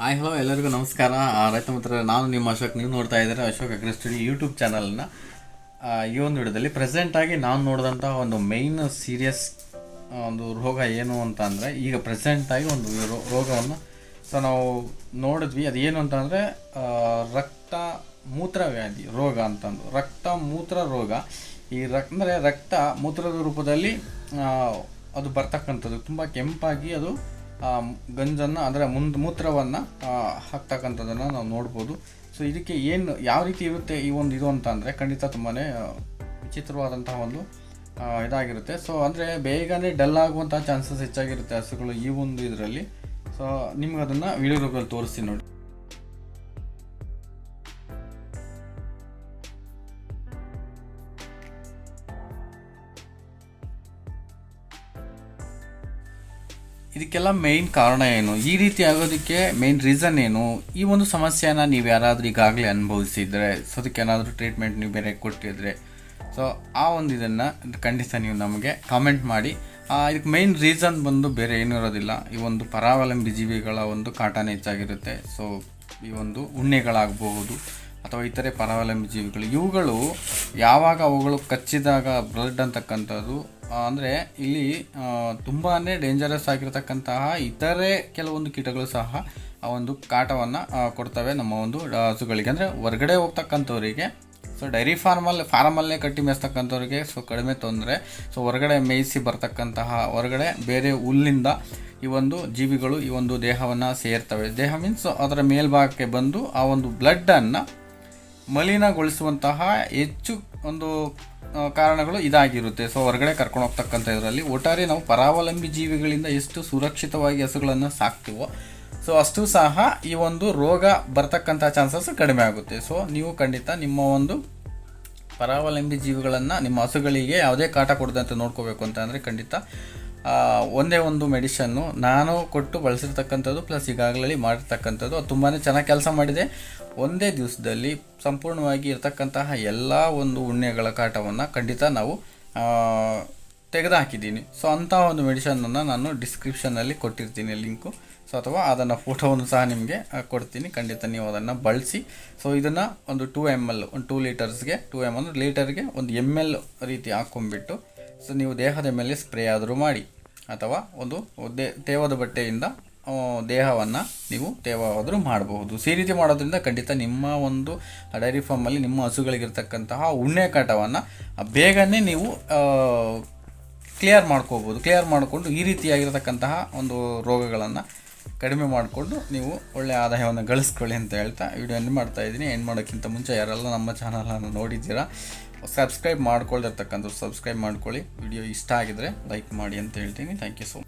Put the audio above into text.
Hi hello ಎಲ್ಲರಿಗೂ ನಮಸ್ಕಾರ. ರೈತ ಮಿತ್ರರೇ, ನಾನು ನಿಮ್ಮ ಅಶೋಕ್. ನೀವು ನೋಡ್ತಾ ಇದ್ದಾರೆ ಅಶೋಕ್ ಅಗ್ರ ಸ್ಟಡಿ ಯೂಟ್ಯೂಬ್ ಚಾನಲ್ನ ಈ ಒಂದು ವಿಡಿಯೋದಲ್ಲಿ ಪ್ರೆಸೆಂಟಾಗಿ ನಾನು ನೋಡಿದಂಥ ಒಂದು ಮೈನ್ ಸೀರಿಯಸ್ ಒಂದು ರೋಗ ಏನು ಅಂತ ಅಂದರೆ, ಈಗ ಪ್ರೆಸೆಂಟಾಗಿ ಒಂದು ರೋಗವನ್ನು ಸೊ ನಾವು ನೋಡಿದ್ವಿ. ಅದು ಏನು ಅಂತಂದರೆ ರಕ್ತ ಮೂತ್ರ ವ್ಯಾಧಿ ರೋಗ ಅಂತಂದು ರಕ್ತ ಮೂತ್ರ ರೋಗ. ಈ ರಕ್, ಅಂದರೆ ರಕ್ತ ಮೂತ್ರದ ರೂಪದಲ್ಲಿ ಅದು ಬರ್ತಕ್ಕಂಥದ್ದು. ತುಂಬ ಕೆಂಪಾಗಿ ಅದು ಗಂಜನ್ನು ಅಂದರೆ ಮುಂದ್ ಮೂತ್ರವನ್ನು ಹಾಕ್ತಕ್ಕಂಥದ್ದನ್ನು ನಾವು ನೋಡ್ಬೋದು. ಸೊ ಇದಕ್ಕೆ ಏನು, ಯಾವ ರೀತಿ ಇರುತ್ತೆ ಈ ಒಂದು ಇದು ಅಂತ ಅಂದರೆ ಖಂಡಿತ ತುಂಬಾ ವಿಚಿತ್ರವಾದಂತಹ ಒಂದು ಇದಾಗಿರುತ್ತೆ. ಸೊ ಅಂದರೆ ಬೇಗನೆ ಡಲ್ ಆಗುವಂತಹ ಚಾನ್ಸಸ್ ಹೆಚ್ಚಾಗಿರುತ್ತೆ ಹಸುಗಳು ಈ ಒಂದು ಇದರಲ್ಲಿ. ಸೊ ನಿಮ್ಗೆ ಅದನ್ನು ವಿಡಿಯೋ ರೂಪದಲ್ಲಿ ತೋರಿಸ್ತೀನಿ ನೋಡಿ. ಇದಕ್ಕೆಲ್ಲ ಮೇಯ್ನ್ ಕಾರಣ ಏನು? ಈ ರೀತಿ ಆಗೋದಕ್ಕೆ ಮೇಯ್ನ್ ರೀಸನ್ ಏನು? ಈ ಒಂದು ಸಮಸ್ಯೆನ ನೀವು ಯಾರಾದರೂ ಈಗಾಗಲೇ ಅನುಭವಿಸಿದರೆ ಸೊ ಅದಕ್ಕೆ ಏನಾದರೂ ಟ್ರೀಟ್ಮೆಂಟ್ ನೀವು ಬೇರೆ ಕೊಟ್ಟಿದ್ರೆ ಸೊ ಆ ಒಂದು ಇದನ್ನು ಖಂಡಿತ ನೀವು ನಮಗೆ ಕಾಮೆಂಟ್ ಮಾಡಿ. ಇದಕ್ಕೆ ಮೇಯ್ನ್ ರೀಸನ್ ಬಂದು ಬೇರೆ ಏನೂ ಇರೋದಿಲ್ಲ. ಈ ಒಂದು ಪರಾವಲಂಬಿ ಜೀವಿಗಳ ಒಂದು ಕಾಟನೇ ಹೆಚ್ಚಾಗಿರುತ್ತೆ. ಸೊ ಈ ಒಂದು ಉಣ್ಣೆಗಳಾಗಬಹುದು ಅಥವಾ ಇತರೆ ಪರಾವಲಂಬಿ ಜೀವಿಗಳು, ಇವುಗಳು ಯಾವಾಗ ಅವುಗಳು ಕಚ್ಚಿದಾಗ ಬ್ಲಡ್ ಅಂತಕ್ಕಂಥದ್ದು ಅಂದರೆ ಇಲ್ಲಿ ತುಂಬಾ ಡೇಂಜರಸ್ ಆಗಿರತಕ್ಕಂತಹ ಇತರೆ ಕೆಲವೊಂದು ಕೀಟಗಳು ಸಹ ಆ ಒಂದು ಕಾಟವನ್ನು ಕೊಡ್ತವೆ ನಮ್ಮ ಒಂದು ಹಸುಗಳಿಗೆ. ಅಂದರೆ ಹೊರಗಡೆ ಹೋಗ್ತಕ್ಕಂಥವರಿಗೆ ಸೊ ಡೈರಿ ಫಾರ್ಮಲ್ಲಿ ಫಾರ್ಮಲ್ಲೇ ಕಟ್ಟಿ ಮೇಯಿಸ್ತಕ್ಕಂಥವ್ರಿಗೆ ಸೊ ಕಡಿಮೆ ತೊಂದರೆ. ಸೊ ಹೊರಗಡೆ ಮೇಯಿಸಿ ಬರ್ತಕ್ಕಂತಹ, ಹೊರಗಡೆ ಬೇರೆ ಹುಲ್ಲಿಂದ ಈ ಒಂದು ಜೀವಿಗಳು ಈ ಒಂದು ದೇಹವನ್ನು ಸೇರ್ತವೆ. ದೇಹ ಮೀನ್ಸ್ ಅದರ ಮೇಲ್ಭಾಗಕ್ಕೆ ಬಂದು ಆ ಒಂದು ಬ್ಲಡ್ಡನ್ನು ಮಲಿನಗೊಳಿಸುವಂತಹ ಹೆಚ್ಚು ಒಂದು ಕಾರಣಗಳು ಇದಾಗಿರುತ್ತೆ. ಸೊ ಹೊರಗಡೆ ಕರ್ಕೊಂಡು ಹೋಗ್ತಕ್ಕಂಥ ಇದರಲ್ಲಿ ಒಟ್ಟಾರೆ ನಾವು ಪರಾವಲಂಬಿ ಜೀವಿಗಳಿಂದ ಎಷ್ಟು ಸುರಕ್ಷಿತವಾಗಿ ಹಸುಗಳನ್ನು ಸಾಕ್ತೀವೋ ಸೊ ಅಷ್ಟು ಸಹ ಈ ಒಂದು ರೋಗ ಬರ್ತಕ್ಕಂಥ ಚಾನ್ಸಸ್ ಕಡಿಮೆ ಆಗುತ್ತೆ. ಸೊ ನೀವು ಖಂಡಿತ ನಿಮ್ಮ ಒಂದು ಪರಾವಲಂಬಿ ಜೀವಿಗಳನ್ನು ನಿಮ್ಮ ಹಸುಗಳಿಗೆ ಯಾವುದೇ ಕಾಟ ಕೊಡದಂತೆ ನೋಡ್ಕೋಬೇಕು ಅಂತ ಅಂದರೆ ಖಂಡಿತ ಒಂದೇ ಒಂದು ಮೆಡಿಷನ್ನು ನಾನು ಕೊಟ್ಟು ಬಳಸಿರ್ತಕ್ಕಂಥದ್ದು ಪ್ಲಸ್ ಈಗಾಗಲೇ ಮಾಡಿರ್ತಕ್ಕಂಥದ್ದು. ಅದು ತುಂಬಾ ಚೆನ್ನಾಗಿ ಕೆಲಸ ಮಾಡಿದೆ. ಒಂದೇ ದಿವಸದಲ್ಲಿ ಸಂಪೂರ್ಣವಾಗಿ ಇರತಕ್ಕಂತಹ ಎಲ್ಲ ಒಂದು ಉಣ್ಣೆಗಳ ಕಾಟವನ್ನು ಖಂಡಿತ ನಾವು ತೆಗೆದುಹಾಕಿದ್ದೀನಿ. ಸೊ ಅಂಥ ಒಂದು ಮೆಡಿಷನನ್ನು ನಾನು ಡಿಸ್ಕ್ರಿಪ್ಷನಲ್ಲಿ ಕೊಟ್ಟಿರ್ತೀನಿ ಲಿಂಕು ಸೊ ಅಥವಾ ಅದನ್ನು ಫೋಟೋವನ್ನು ಸಹ ನಿಮಗೆ ಕೊಡ್ತೀನಿ. ಖಂಡಿತ ನೀವು ಅದನ್ನು ಬಳಸಿ. ಸೊ ಇದನ್ನು ಒಂದು ಟೂ ಎಂ ಎಲ್ ಒಂದು ಟೂ ಲೀಟರ್ಸ್ಗೆ ಟೂ ಎಂ ಅಂದರೆ ಲೀಟರ್ಗೆ ಒಂದು ಎಂ ಎಲ್ ರೀತಿ ಹಾಕ್ಕೊಂಬಿಟ್ಟು ಸೊ ನೀವು ದೇಹದ ಮೇಲೆ ಸ್ಪ್ರೇ ಆದರೂ ಮಾಡಿ ಅಥವಾ ಒಂದು ತೇವದ ಬಟ್ಟೆಯಿಂದ ದೇಹವನ್ನು ನೀವು ತೇವಾದರೂ ಮಾಡಬಹುದು. ಈ ರೀತಿ ಮಾಡೋದ್ರಿಂದ ಖಂಡಿತ ನಿಮ್ಮ ಒಂದು ಡೈರಿ ಫಾರ್ಮಲ್ಲಿ ನಿಮ್ಮ ಹಸುಗಳಿಗಿರ್ತಕ್ಕಂತಹ ಉಣ್ಣೆ ಕಾಟವನ್ನು ಬೇಗನೆ ನೀವು ಕ್ಲಿಯರ್ ಮಾಡ್ಕೋಬೋದು ಕ್ಲಿಯರ್ ಮಾಡಿಕೊಂಡು ಈ ರೀತಿಯಾಗಿರತಕ್ಕಂತಹ ಒಂದು ರೋಗಗಳನ್ನು ಕಡಿಮೆ ಮಾಡಿಕೊಂಡು ನೀವು ಒಳ್ಳೆಯ ಆದಾಯವನ್ನು ಗಳಿಸ್ಕೊಳ್ಳಿ ಅಂತ ಹೇಳ್ತಾ ವಿಡಿಯೋ ಎಂಡ್ ಮಾಡ್ತಾ ಇದ್ದೀನಿ. ಎಂಡ್ ಮಾಡೋಕ್ಕಿಂತ ಮುಂಚೆ ಯಾರೆಲ್ಲ ನಮ್ಮ ಚಾನಲನ್ನು ನೋಡಿದ್ದೀರಾ ಸಬ್ಸ್ಕ್ರೈಬ್ ಮಾಡ್ಕೊಳ್ದಿರ್ತಕ್ಕಂಥ ಸಬ್ಸ್ಕ್ರೈಬ್ ಮಾಡ್ಕೊಳ್ಳಿ. ವಿಡಿಯೋ ಇಷ್ಟ ಆಗಿದ್ರೆ ಲೈಕ್ ಮಾಡಿ ಅಂತ ಹೇಳ್ತೀನಿ. Thank you so much